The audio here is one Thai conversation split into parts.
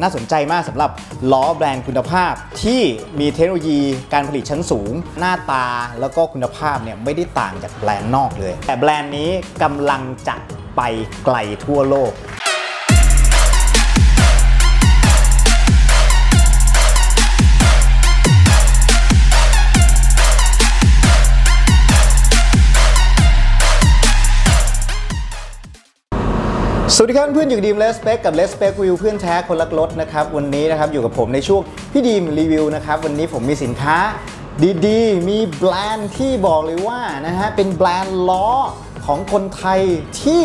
น่าสนใจมากสำหรับล้อแบรนด์คุณภาพ ที่มีเทคโนโลยีการผลิตชั้นสูง หน้าตาแล้วก็คุณภาพเนี่ยไม่ได้ต่างจากแบรนด์นอกเลย แต่แบรนด์นี้กำลังจะไปไกลทั่วโลก วัสดีครับเพื่อนอยู่ดีมเลสเปกกับเลสเปกวิวเพื่อนแท้คนรักรถนะครับวันนี้นะครับอยู่กับผมในช่วงพี่ดีมรีวิวนะครับวันนี้ผมมีสินค้าดีๆ มีแบรนด์ที่บอกเลยว่านะฮะเป็นแบรนด์ล้อของคนไทยที่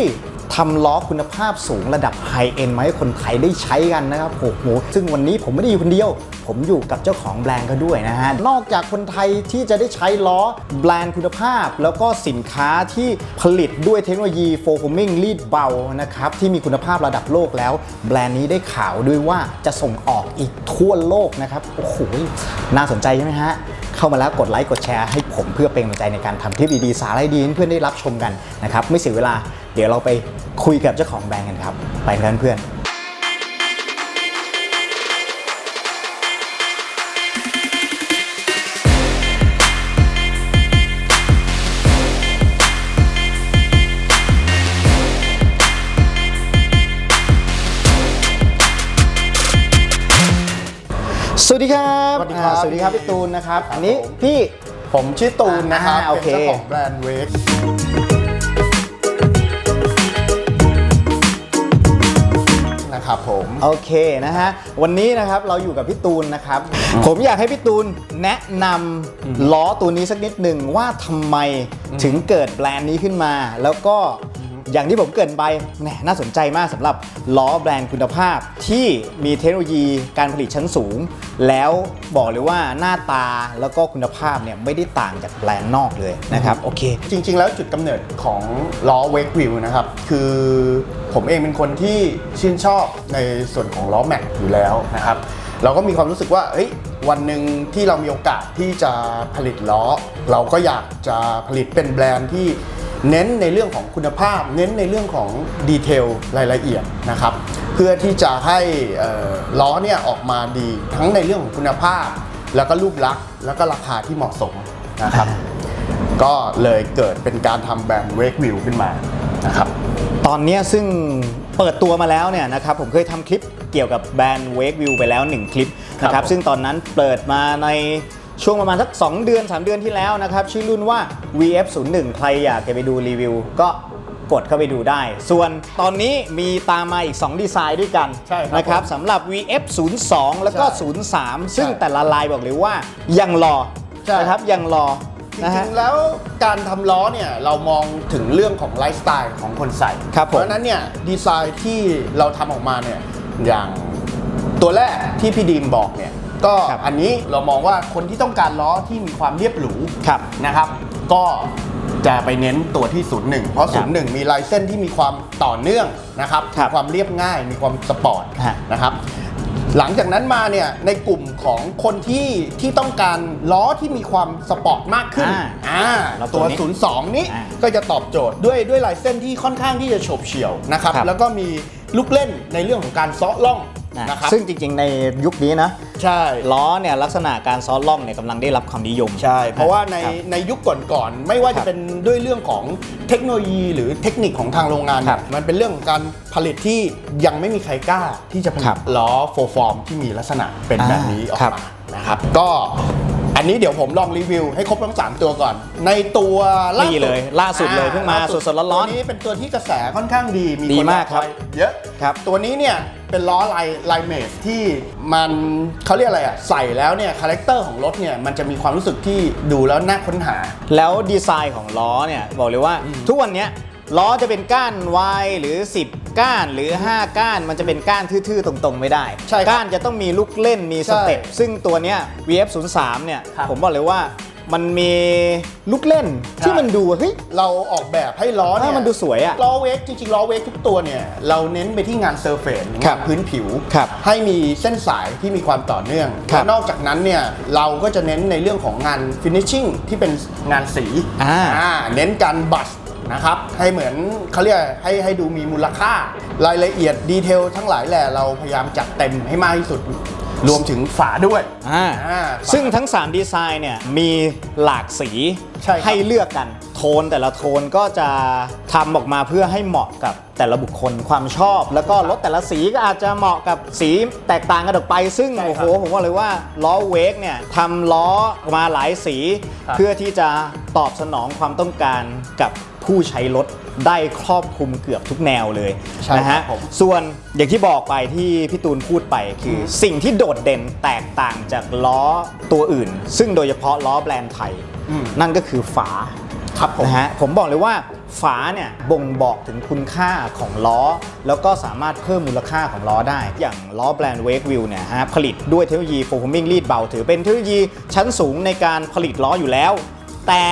ทำล้อคุณภาพสูงระดับไฮเอ็นมาให้คนไทยได้ใช้กันนะครับโอ้โหซึ่งวันนี้ผมไม่ได้อยู่คนเดียว ผมอยู่กับเจ้าของแบรนด์ก็ด้วยนะฮะ นอกจากคนไทยที่จะได้ใช้ล้อแบรนด์คุณภาพ แล้วก็สินค้าที่ผลิตด้วยเทคโนโลยีโฟโ o มิงรีดเบานะครับที่มีคุณภาพระดับโลกแล้ว แบรนด์นี้ได้ข่าวด้วยว่าจะส่งออกอีกทั่วโลกนะครับโอ้โหน่าสนใจใช่ไหมฮะเข้ามาแล้วกดไลค์กดแชร์ให้ผมเพื่อเป็นกำลังใจในการทำคลิปดีๆสาระดีๆให้เพื่อนได้รับชมกันนะครับไม่เสียเวลา เดี๋ยวเราไปคุยกับเจ้าของแบรนด์กันครับ ไปกันเพื่อนๆสวัสดีครับสวัสดีครับ อ่าสวัสดีครับพี่ตูนนะครับ อันนี้ผมพี่ผมชื่อตูนนะครับอ่าโอเคเป็นเจ้าของแบรนด์เวก ครับผม โอเคนะฮะ วันนี้นะครับเราอยู่กับพี่ตูนนะครับ ผมอยากให้พี่ตูนแนะนำล้อตัวนี้สักนิดหนึ่งว่าทำไมถึงเกิดแบรนด์นี้ขึ้นมา แล้วก็ อย่างที่ผมเกรินไปแหมน่าสนใจมากสำหรับล้อแบรนด์คุณภาพ ที่มีเทคโนโลยีการผลิตชั้นสูง แล้วบอกเลยว่าหน้าตาแล้วก็คุณภาพเนี่ยไม่ได้ต่างจากแบรนด์นอกเลยนะครับโอเค จริง ๆ แล้วจุดกำเนิดของล้อเวกวิวนะครับ คือผมเองเป็นคนที่ชื่นชอบในส่วนของล้อแม็กอยู่แล้วนะครับ เราก็มีความรู้สึกว่าเอ้ยวันหนึ่งที่เรามีโอกาสที่จะผลิตล้อ เราก็อยากจะผลิตเป็นแบรนด์ที่ เน้นในเรื่องของคุณภาพ เน้นในเรื่องของดีเทลรายละเอียดนะครับ เพื่อที่จะให้เอ่อล้อเนี่ยออกมาดีทั้งในเรื่องของคุณภาพ แล้วก็รูปลักษณ์แล้วก็ราคาที่เหมาะสมนะครับ ก็เลยเกิดเป็นการทำแบรนด์เวกวิวขึ้นมานะครับตอนเนี้ยซึ่งเปิดตัวมาแล้วเนี่ยนะครับผมเคยทำคลิปเกี่ยวกับแบรนด์ Wake View ไปแล้ว 1 คลิปนะคครัรับบผมซึ่งตอนนั้นเปิดมาใน ช่วงประมาณสัก 2 เดือน 3 เดือนที่แล้วนะครับ ชื่อรุ่นว่า VF01 ใครอยากจะไปดูรีวิว ก็กดเข้าไปดูได้ ส่วนตอนนี้มีตามมาอีก 2 ดีไซน์ด้วยกันใช่ครับนะครับผมสำหรับ VF02 แล้วก็ใช่03 ซึ่งใช่แต่ละลายบอกเลยว่ายังรอใช่ นะครับยังรอจนะฮะ ริงๆแล้วการทำล้อเนี่ยเรามองถึงเรื่องของไลฟ์สไตล์ของคนใส่ครับผมเพราะฉะนั้นเนี่ยดีไซน์ที่เราทำออกมาเนี่ยอย่างตัวแรกที่พี่ดีมบอกเนี่ย ก็ครับอันนี้เรามองว่าคนที่ต้องการล้อที่มีความเรียบหรูครับนะครับ ก็จะไปเน้นตัวที่ 01 เพราะ ครับ01 มีลายเส้นที่มีความต่อเนื่องนะครับครัมีบความเรียบง่ายมีความสปอร์ตฮะ นะครับ หลังจากนั้นมาเนี่ยในกลุ่มของคนที่ที่ต้องการล้อที่มีความสปอร์ตมากขึ้นอ่าอ่าแล้วตัตัว วนี้02 นี้อ่าก็จะตอบโจทย์ด้วยด้วยลายเส้นที่ค่อนข้างที่จะโฉบเฉี่ยวนะครับ ครับ แล้วก็มีลูกเล่นในเรื่องของการเซาะล่อง นะนะครับซึ่งจริงๆในยุคนี้นะใช่ล้อเนี่ยลักษณะการซ้อนล่องเนี่ยกำลังได้รับความนิยม ใช่ เพราะว่าในครับในยุคก่อนๆไม่ว่าครัจะบเป็นด้วยเรื่องของเทคโนโลยีหรือเทคนิคของทางโรงงานครัเนี่ยบมันเป็นเรื่องของการผลิตที่ยังไม่มีใครกล้าที่จะผลิครัตบล้อโฟฟอร์มที่มีลักษณะเป็นแบบนี้ออกครับ มานะครับก็อันนี้เดี๋ยวผมลองรีวิวให้ครบทั้ง3ตัวก่อน ในตัวล่านี่สุดเลยล่าสุดเลยเพิ่งมาล่สดๆร้อนๆตัวนี้เป็นตัวที่กระแสค่อนข้างดี มีดีคนมากครับ อยเยอะ ครับ ตัวนี้เนี่ย เป็นล้อลายลายเมสที่มันเขาเรียกอะไรอะใส่แล้วเนี่ยคาแรคเตอร์ของรถเนี่ยมันจะมีความรู้สึกที่ดูแล้วน่าค้นหา แล้วดีไซน์ของล้อเนี่ยบอกเลยว่าทุกวันเนี้ยล้อจะเป็นก้านวายหรือ 10 ก้านหรือ 5 ก้านมันจะเป็นก้านทื่อๆ ตรงๆ ไม่ได้ ใช่ครับก้านจะต้องมีลูกเล่นมีสเต็ปใช่ซึ่งตัวเนี้ย VF03 เนี่ยครับผมบอกเลยว่า มันมีลูกเล่นที่ใช่มันดูเฮ้ยเราออกแบบให้ล้อเนี่ยให้มันดูสวยอะล้อเวกจริงๆล้อเวกทุกตัวเนี่ยเราเน้นไปที่งานเซอร์เฟสครังาบนพื้นผิวครับให้มีเส้นสายที่มีความต่อเนื่องครับและนอกจากนั้นเนี่ยเราก็จะเน้นในเรื่องของงานฟินิชชิ่งที่เป็นงานสีอ่าเน้นการบัสนะครับให้เหมือนเขาเรียกให้ให้ดูมีมูลค่ารายละเอียดดีเทลทั้งหลายแหละเราพยายามจัดเต็มให้มากที่สุด รวมถึงฝาด้วย อ่าอ่าซึ่งทั้ง 3 ดีไซน์เนี่ยมีหลากสีใช่ครับ ให้เลือกกัน โทนแต่ละโทนก็จะทำออกมาเพื่อให้เหมาะกับแต่ละบุคคลความชอบ แล้วก็รถแต่ละสีก็อาจจะเหมาะกับสีแตกต่างกันออกไป ซึ่งใช่โอ้คโหรับผมว่าเลยว่าล้อเวกเนี่ยทำล้อมาหลายสี ครับ เพื่อที่จะตอบสนองความต้องการกับ ผู้ใช้รถได้ครอบคลุมเกือบทุกแนวเลยใช่นะฮะครับผม ส่วนอย่างที่บอกไปที่พี่ตูนพูดไปคืออสิ่งที่โดดเด่นแตกต่างจากล้อตัวอื่น ซึ่งโดยเฉพาะล้อแบรนด์ไทยอืมนั่นก็คือฝา ครับผม นะฮะผมบอกเลยว่าฝาเนี่ยบ่งบอกถึงคุณค่าของล้อ แล้วก็สามารถเพิ่มมูลค่าของล้อได้ อย่างล้อแบรนด์ Wake Wheel เนี่ยฮะผลิตด้วยเทคโนโลยีโฟมมิ่งรีดเบาถือเป็นเทคโนโลยีชั้นสูงในการผลิตล้ออยู่แล้ว แต่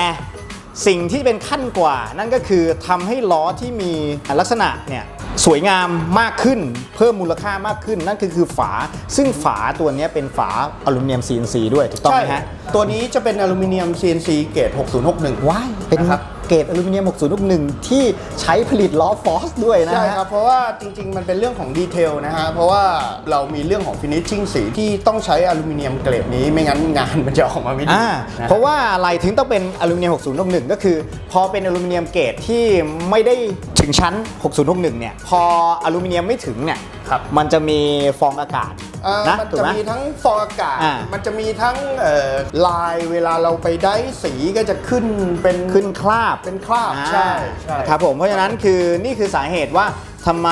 สิ่งที่เป็นขั้นกว่านั่นก็คือทำให้ล้อที่มีลักษณะเนี่ยสวยงามมากขึ้น เพิ่มมูลค่ามากขึ้น นั่นคือคือฝา ซึ่งฝาตัวเนี้ยเป็นฝาอลูมิเนียม CNC ด้วยถูกต้องไหมฮะ ตัวนี้จะเป็นอลูมิเนียม CNC เกรด6061ว้ายเป็นนะครับเกรดอลูมิเนียม 6061ที่ใช้ผลิตล้อฟอสด้วยนะใช่ฮะครับเพราะว่าจริงๆ มันเป็นเรื่องของดีเทลนะฮะเพราะว่าเรามีเรื่องของฟินิชชิ่งสีที่ต้องใช้อลูมิเนียมเกรดนี้ไม่งั้นงานมันจะออกมาไม่ดีอ่านะเพราะว่าอะไรถึงต้องเป็นอลูมิเนียม 6061ก็คือ พอเป็นอลูมิเนียมเกรดที่ไม่ได้ถึงชั้น 6061เนี่ย พออลูมิเนียมไม่ถึงเนี่ย ครับ มันจะมีฟองอากาศเอ่อนะมันถูกจะไหมมีทั้งฟองอากาศอ่ามันจะมีทั้งเอ่อลายเวลาเราไปได้สีก็จะขึ้นเป็นขึ้นคราบเป็นคราบอ่าใช่ใช่ครับผมเพราะฉะนั้นคือนี่คือสาเหตุว่าทำไม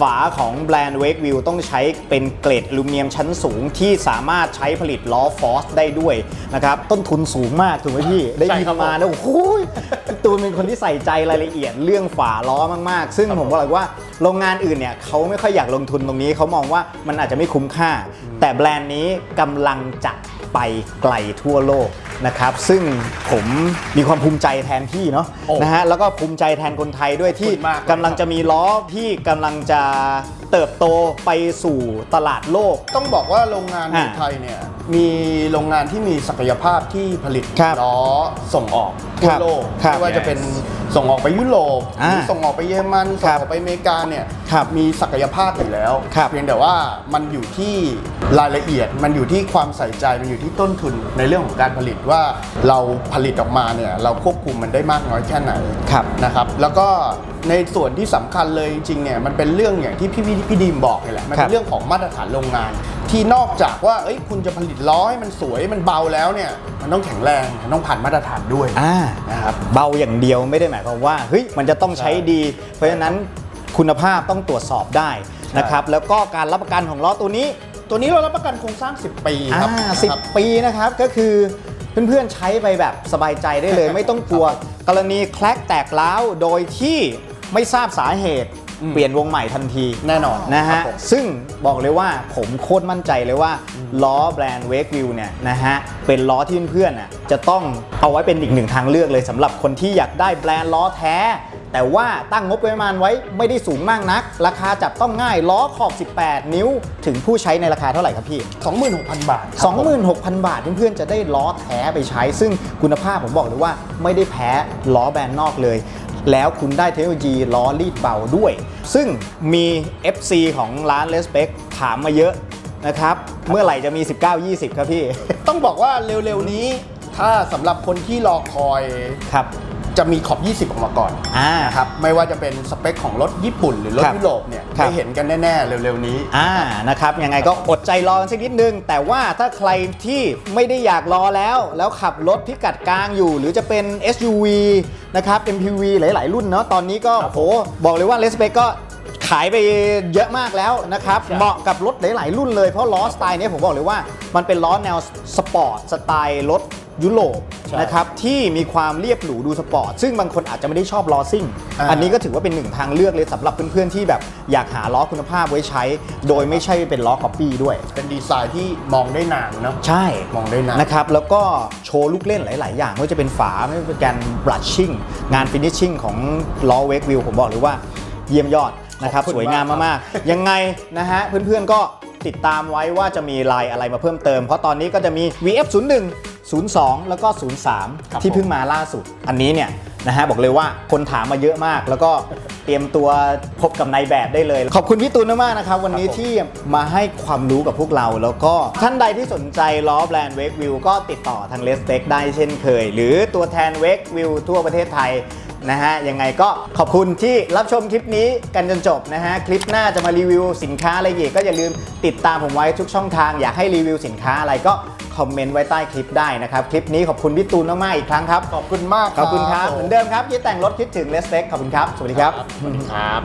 ฝาของแบรนด์ Wake Wheel ต้องใช้เป็นเกรดอลูมิเนียมชั้นสูงที่สามารถใช้ผลิตล้อฟอสได้ด้วยนะครับ ต้นทุนสูงมากถูกไหมพี่ ได้ยินมานะโอ้โหพี่ตูนเป็นคนที่ใส่ใจรายละเอียดเรื่องฝาล้อมาก ๆ ซึ่งผมบอกเลยว่าโรงงานอื่นเนี่ยเขาไม่ค่อยอยากลงทุนตรงนี้เขามองว่ามันอาจจะไม่คุ้มค่า แต่แบรนด์นี้กำลังจะ ไปไกลทั่วโลกนะครับ ซึ่งผมมีความภูมิใจแทนพี่เนาะโอ้นะฮะแล้วก็ภูมิใจแทนคนไทยด้วยที่ขอบคุณมากเลย กำลังจะมีล้อที่กำลังจะเติบโตไปสู่ตลาดโลก ต้องบอกว่าโรงงานในอ่าไทยเนี่ยมีโรงงานที่มีศักยภาพที่ผลิตครับล้อส่งออกคทั่วรับโลกครับไม่ว่าจะเป็นส่งออกไปยุโรปหอ่ารือส่งออกไปเยอรมันคส่งรับออกไปอเมริกาเนี่ย ครับมีศักยภาพอยู่แล้วครับเพียงแต่ว่ามันอยู่ที่รายละเอียด มันอยู่ที่ความใส่ใจมันอยู่ที่ต้นทุนในเรื่องของการผลิตว่าเราผลิตออกมาเนี่ยเราควบคุมมันได้มากน้อยแค่ไหนครับนะครับ แล้วก็ในส่วนที่สำคัญเลยจริงๆเนี่ยมันเป็นเรื่องอย่างที่พี่พี่พี่ดีมบอกเลยแหละมันครัเป็นบเรื่องของมาตรฐานโรงงาน ที่นอกจากว่าเอ้ยคุณจะผลิตล้อให้มันสวยมันเบาแล้วเนี่ยมันต้องแข็งแรงมันต้องผ่านมาตรฐานด้วยอ่านะครับเบาอย่างเดียวไม่ได้หมายความว่าเฮ้ยมันจะต้องใช้ดี เพราะฉะนั้น คุณภาพต้องตรวจสอบได้นะครับแล้วก็การรับประกันของล้อตัวนี้ ตัวนี้เรารับประกันโครงสร้าง 10 ปีคอ่ารับสิบนะครับปีนะครับก็คือเพื่อนๆใช้ไปแบบสบายใจได้เลย ไม่ต้องกลัว กรณีแคลกแตกร้าวโดยที่ไม่ทราบสาเหตุอืมเปลี่ยนวงใหม่ทันทีแน่นอนนะครัฮะบผมซึ่งบอกเลยว่าผมโคตรมั่นใจเลยว่า ล้อแบรนด์เวกวิวเนี่ยนะฮะเป็นล้อที่เพื่อนๆน่ะจะต้องเอาไว้เป็นอีกหนึ่งทางเลือกเลยสำหรับคนที่อยากได้แบรนด์ล้อแท้ แต่ว่าตั้งงบประมาณไว้ไม่ได้สูงมากนัก ราคาจับต้องง่ายล้อขอบ 18 นิ้ว ถึงผู้ใช้ในราคาเท่าไหร่ครับพี่ 26,000 บาทครับผม26,000 บาทเพื่อนๆจะได้ล้อแท้ไปใช้ ซึ่งคุณภาพผมบอกเลยว่าไม่ได้แพ้ล้อแบรนด์นอกเลย แล้วคุณได้เทคโนโลยีล้อรีดเบาด้วย ซึ่งมี FC ของร้าน r e s p e c ถามมาเยอะนะครับ เมื่อไหร่จะมี 19-20 ครับพี่ ต้องบอกว่าเร็วๆนี้ ถ้าสำหรับคนที่รอคอย ครับ จะมีขอบ 20 ออกมาก่อนอ่า นะครับไม่ว่าจะเป็นสเปคของรถญี่ปุ่นหรือรถครับยุโรปเนี่ยครับ ได้เห็นกันแน่ๆ เร็วๆนี้ อ่านะครับยังไงก็อดใจรอกันสักนิดนึง แต่ว่าถ้าใครที่ไม่ได้อยากรอแล้ว แล้วขับรถพิกัดกลางอยู่ หรือจะเป็น SUV นะครับ MPV หลาย ๆ รุ่นเนาะตอนนี้ก็ครับโหบอกเลยว่า r e s p e c ก็ขายไปเยอะมากแล้วนะครับใช่เหมาะกับรถหลาย ๆ รุ่นเลยเพราะล้อสไตล์เนี้ยผมบอกเลยว่ามันเป็นล้อแนวสปอร์ตสไตล์รถ ยุโรปใช่นะครับที่มีความเรียบหรูดูสปอร์ต ซึ่งบางคนอาจจะไม่ได้ชอบล้อซิ่ง อ่า อันนี้ก็ถือว่าเป็นหนึ่งทางเลือกเลยสำหรับเพื่อนๆที่แบบอยากหาล้อคุณภาพไว้ใช้ โดยไม่ใช่เป็นล้อ c o ปปี้ด้วย เป็นดีไซน์ที่มองได้นานเนาะ ใช่มองได้นาน นะครับ แล้วก็โชว์ลูกเล่นหลาย ๆ อย่าง ไม่ว่าจะเป็นฝา ไม่ว่าจะเป็นการบลัชชิ่ง งานฟินิชชิ่งของล้อเวกวิวผมบอกเลยว่าเยี่ยมยอดนะครับ ขอบคุณสวยงามมากครับมากๆ ยังไงนะฮะ เพื่อน ๆ ก็ติดตามไว้ว่าจะมีลายอะไรมาเพิ่มเติม เพราะตอนนี้ก็จะมี VF01 02 แล้วก็ 03 ที่เพิ่งมาล่าสุด อันนี้เนี่ยนะฮะบอกเลยว่าคนถามมาเยอะมาก แล้วก็เตรียมตัวพบกับนายแบบได้เลย ขอบคุณพี่ตูนมากๆนะครับ วันนี้ครับผมที่มาให้ความรู้กับพวกเรา แล้วก็ท่านใดที่สนใจล้อแบรนด์เวกวิวก็ติดต่อทางเลสเ c กได้เช่นเคย หรือตัวแทนเวกวิวทั่วประเทศไทยนะฮะยังไงก็ขอบคุณที่รับชมคลิปนี้กันจนจบนะฮะคลิปหน้าจะมารีวิวสินค้าอะไรอีกก็อย่าลืมติดตามผมไว้ทุกช่องทาง อยากให้รีวิวสินค้าอะไรก็ คอมเมนต์ไว้ใต้คลิปได้นะครับ คลิปนี้ขอบคุณพี่ตูนมากๆอีกครั้งครับ ขอบคุณมากขอบคุณครับ เหมือนเดิมครับยี่แต่งรถคิดถึงเลสเ c กขอบคุณครับ สวัสดีครับ สวัสดีครับ